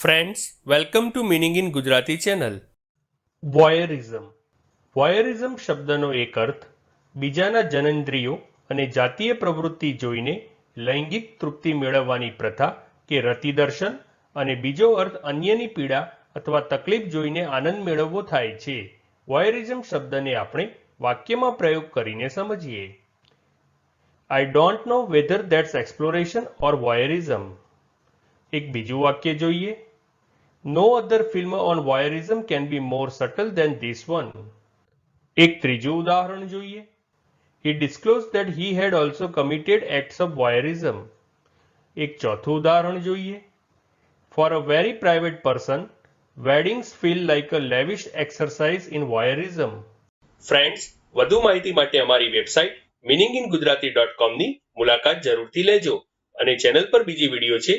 friends welcome to meaning in Gujarati channel voyeurism voyeurism શબ્દનો એક અર્થ બીજાના જનન્દ્રિયો અને જાતીય પ્રવૃત્તિ જોઈને લૈંગિક તૃપ્તિ મેળવવાની પ્રથા કે રતિદર્શન અને બીજો અર્થ અન્યની પીડા અથવા તકલીફ જોઈને આનંદ મેળવવો થાય છે વોયરિઝમ શબ્દને આપણે વાક્યમાં પ્રયોગ કરીને સમજીએ I don't know whether that's exploration or voyeurism એક બીજું વાક્ય જોઈએ no other film on voyeurism can be more subtle than this one એક ત્રીજું ઉદાહરણ જોઈએ he disclose that he had also committed acts of voyeurism એક ચોથું ઉદાહરણ જોઈએ for a very private person weddings feel like a lavish exercise in voyeurism friends વધુ માહિતી માટે અમારી website meaning in Gujarati dot કોમની મુલાકાત જરૂરથી લેજો અને ચેનલ પર બીજી વિડીયો છે